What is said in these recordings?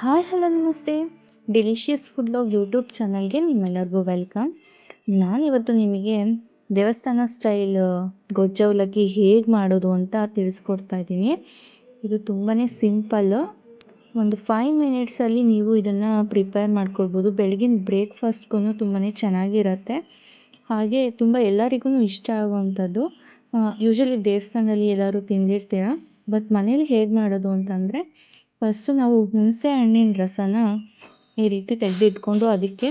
Hi, hello, ನಮಸ್ತೆ. Delicious food log YouTube ಚಾನಲ್ಗೆ ನಿಮ್ಮೆಲ್ಲರಿಗೂ ವೆಲ್ಕಮ್. ನಾನಿವತ್ತು ನಿಮಗೆ ದೇವಸ್ಥಾನ ಸ್ಟೈಲ್ ಗೊಜ್ಜವಲಕ್ಕಿ ಹೇಗೆ ಮಾಡೋದು ಅಂತ ತಿಳಿಸ್ಕೊಡ್ತಾ ಇದ್ದೀನಿ. ಇದು ತುಂಬಾ ಸಿಂಪಲ್ಲು ಒಂದು ಫೈವ್ ಮಿನಿಟ್ಸಲ್ಲಿ ನೀವು ಇದನ್ನು ಪ್ರಿಪೇರ್ ಮಾಡ್ಕೊಳ್ಬೋದು. ಬೆಳಗಿನ ಬ್ರೇಕ್ಫಾಸ್ಟ್ಗೂ ತುಂಬಾ ಚೆನ್ನಾಗಿರತ್ತೆ. ಹಾಗೆ ತುಂಬ ಎಲ್ಲರಿಗೂ ಇಷ್ಟ ಆಗುವಂಥದ್ದು. ಯೂಶಲಿ ದೇವಸ್ಥಾನದಲ್ಲಿ ಎಲ್ಲರೂ ತಿಂದಿರ್ತೀರ? ಬಟ್ ಮನೇಲಿ ಹೇಗೆ ಮಾಡೋದು ಅಂತಂದರೆ ಫಸ್ಟು ನಾವು ಹುಣಸೆ ಹಣ್ಣಿನ ರಸನ ಈ ರೀತಿ ತೆಗೆದಿಟ್ಕೊಂಡು ಅದಕ್ಕೆ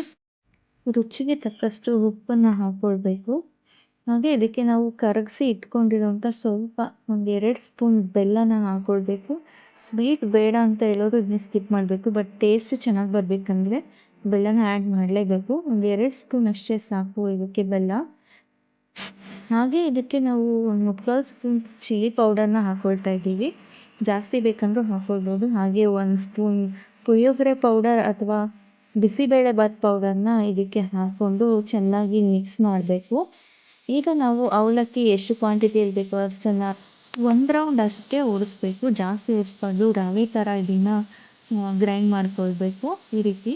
ರುಚಿಗೆ ತಕ್ಕಷ್ಟು ಉಪ್ಪನ್ನು ಹಾಕ್ಕೊಳ್ಬೇಕು ಹಾಗೆ ಇದಕ್ಕೆ ನಾವು ಕರಗಿಸಿ ಇಟ್ಕೊಂಡಿರೋಂಥ ಸ್ವಲ್ಪ ಒಂದು ಎರಡು ಸ್ಪೂನ್ ಬೆಲ್ಲನ ಹಾಕ್ಕೊಳ್ಬೇಕು ಸ್ವೀಟ್ ಬೇಡ ಅಂತ ಹೇಳೋರು ಇದನ್ನ ಸ್ಕಿಪ್ ಮಾಡಬೇಕು ಬಟ್ ಟೇಸ್ಟ್ ಚೆನ್ನಾಗಿ ಬರಬೇಕಂದ್ರೆ ಬೆಲ್ಲನ ಆ್ಯಡ್ ಮಾಡಲೇಬೇಕು. ಒಂದು ಎರಡು ಸ್ಪೂನ್ ಅಷ್ಟೇ ಸಾಕು ಇದಕ್ಕೆ ಬೆಲ್ಲ. ಹಾಗೆ ಇದಕ್ಕೆ ನಾವು ಒಂದು ಮುಕ್ಕಾಲು ಸ್ಪೂನ್ ಚಿಲ್ಲಿ ಪೌಡರ್ನ ಹಾಕ್ಕೊಳ್ತಾ ಇದ್ದೀವಿ. ಜಾಸ್ತಿ ಬೇಕಂದ್ರು ಹಾಕ್ಕೊಳ್ಬೋದು ಹಾಗೆ ಒಂದು ಸ್ಪೂನ್ ಪುಳಿಯೋಗರೆ ಪೌಡರ್ ಅಥವಾ ಬಿಸಿಬೇಳೆಬಾತ್ ಪೌಡರ್ನ ಇದಕ್ಕೆ ಹಾಕ್ಕೊಂಡು ಚೆನ್ನಾಗಿ ಮಿಕ್ಸ್ ಮಾಡಬೇಕು. ಈಗ ನಾವು ಅವಲಕ್ಕಿ ಎಷ್ಟು ಕ್ವಾಂಟಿಟಿಯಲ್ಲಿ ಬೇಕೋ ಅಷ್ಟನ್ನು ಒಂದು ರೌಂಡ್ ಅಷ್ಟೇ ಉಡಿಸ್ಬೇಕು ಜಾಸ್ತಿ ಉರಿಸ್ಬಾರ್ದು ರವೆ ಥರ ಇದನ್ನು ಗ್ರೈಂಡ್ ಮಾಡ್ಕೊಳ್ಬೇಕು. ಈ ರೀತಿ.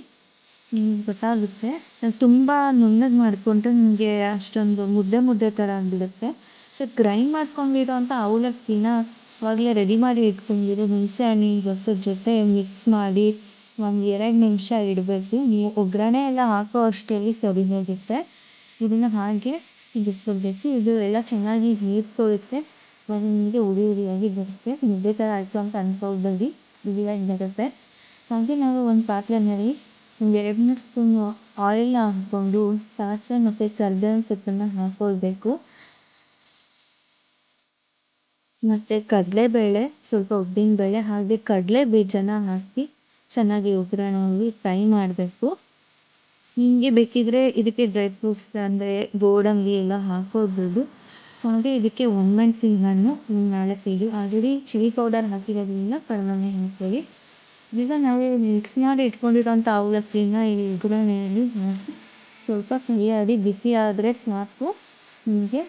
ನಿಮ್ಗೆ ಗೊತ್ತಾಗುತ್ತೆ. ತುಂಬ ನುಣ್ಣಗೆ ಮಾಡಿಕೊಂಡ್ರೆ ನಿಮಗೆ ಅಷ್ಟೊಂದು ಮುದ್ದೆ ಮುದ್ದೆ ಥರ ಆಗಿಬಿಡುತ್ತೆ. ಸೊ ಗ್ರೈಂಡ್ ಮಾಡ್ಕೊಂಡಿರೋ ಅಂಥ ಅವಲಕ್ಕಿನ ಆವಾಗಲೇ ರೆಡಿ ಮಾಡಿ ಇಟ್ಕೊಂಡಿರೋ. ಹುಣಸೆ ಹಣ್ಣಿನ ರಸದ ಜೊತೆ ಮಿಕ್ಸ್ ಮಾಡಿ ಒಂದು ಎರಡು ನಿಮಿಷ ಇಡಬೇಕು. ನೀವು ಒಗ್ಗರಣೆ ಎಲ್ಲ ಹಾಕೋ ಅಷ್ಟರಲ್ಲಿ ಸರಿ ಹೋಗುತ್ತೆ. ಇದನ್ನು ಹಾಗೆ ಇಟ್ಕೊಳ್ಬೇಕು. ಇದು ಎಲ್ಲ ಚೆನ್ನಾಗಿ ಹೀರ್ಕೊಳ್ಳುತ್ತೆ. ನಿಮಗೆ ಉರಿ ಉರಿಯಾಗಿ ಬರುತ್ತೆ. ಮುದ್ದೆ ಥರ ಆಯಿತು ಅಂತ ಅಂದ್ಕೊಳ್ಬೇಡಿ ಉರಿಯಾಗಿ ಬರುತ್ತೆ. ಹಾಗೆ ನಾವು ಒಂದು ಪಾತ್ರೆಯಲ್ಲಿ ಒಂದು ಎರಡು ಮೂರು ಸ್ಪೂನು ಆಯಿಲ್ನ ಹಾಕ್ಕೊಂಡು ಸಾಸಿವೆ ಮತ್ತು ಕರ್ಬೇವಿನ ಸೊಪ್ಪನ್ನು ಹಾಕ್ಕೊಳ್ಬೇಕು ಮತ್ತು ಕಡಲೆಬೇಳೆ, ಸ್ವಲ್ಪ ಉದ್ದಿನಬೇಳೆ ಹಾಗೆ ಕಡಲೆ ಬೀಜನ ಹಾಕಿ ಚೆನ್ನಾಗಿ ಒಗ್ಗರಣೆಯಲ್ಲಿ ಫ್ರೈ ಮಾಡಬೇಕು. ನಿಮಗೆ ಬೇಕಿದ್ದರೆ ಇದಕ್ಕೆ ಡ್ರೈ ಫ್ರೂಟ್ಸ್ ಅಂದರೆ ಗೋಡಂಬಿ ಎಲ್ಲ ಹಾಕ್ಕೊಳ್ಬೋದು ಹಾಗೆ ಇದಕ್ಕೆ ಒಣಮೆಣ್ಸಿನ ಹಣ್ಣು ನಾಲ್ಕೈದು ಆಲ್ರೆಡಿ ಚಿಲ್ಲಿ ಪೌಡರ್ ಹಾಕಿರೋದ್ರಿಂದ ಕಡಿಮೆ ಹಾಕ್ಕೊಳ್ಳಿ ಈಗ ನಾವು ಮಿಕ್ಸ್ ಮಾಡಿ ಇಟ್ಕೊಂಡಿರೋಂಥ ಅವಲಕ್ಕಿನ ಈ ಒಗ್ಗರಣೆಯಲ್ಲಿ ಹಾಕಿ ಸ್ವಲ್ಪ ಫ್ರೈ ಬಿಸಿ ಆದರೆ ಸಾಕು ನಿಮಗೆ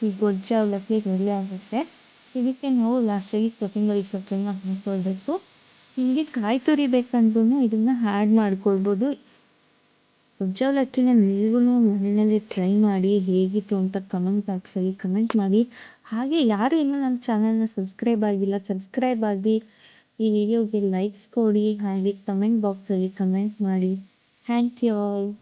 ಈ ಗೊಜ್ಜು ಅವಲಕ್ಕಿ ರೆಡಿ ಆಗುತ್ತೆ. ಇದಕ್ಕೆ ನಾವು ಲಾಸ್ಟಾಗಿ ಕೊತ್ತಂಬರಿ ಸೊಪ್ಪನ್ನು ಹಾಕ್ಕೊಳ್ಬೇಕು ನಿಮಗೆ ಕಾಯಿ ತುರಿ ಬೇಕಂದ್ರೂ ಇದನ್ನು ಆ್ಯಡ್ ಮಾಡ್ಕೊಳ್ಬೋದು. ಗೊಜ್ಜು ಅವಲಕ್ಕಿನ ನೀವೂ ಮನೆಯಲ್ಲಿ ಟ್ರೈ ಮಾಡಿ ಹೇಗಿತ್ತು ಅಂತ ಕಮೆಂಟ್ ಬಾಕ್ಸಲ್ಲಿ ಕಮೆಂಟ್ ಮಾಡಿ. ಹಾಗೆ ಯಾರು ಇನ್ನೂ ನನ್ನ ಚಾನಲ್ನ ಸಬ್ಸ್ಕ್ರೈಬ್ ಆಗಿಲ್ಲ ಸಬ್ಸ್ಕ್ರೈಬ್ ಆಗಿ ಈ ವಿಡಿಯೋಗೆ ಲೈಕ್ಸ್ ಕೊಡಿ. ಹಾಗೆ ಕಮೆಂಟ್ ಬಾಕ್ಸಲ್ಲಿ ಕಮೆಂಟ್ ಮಾಡಿ. Thank you all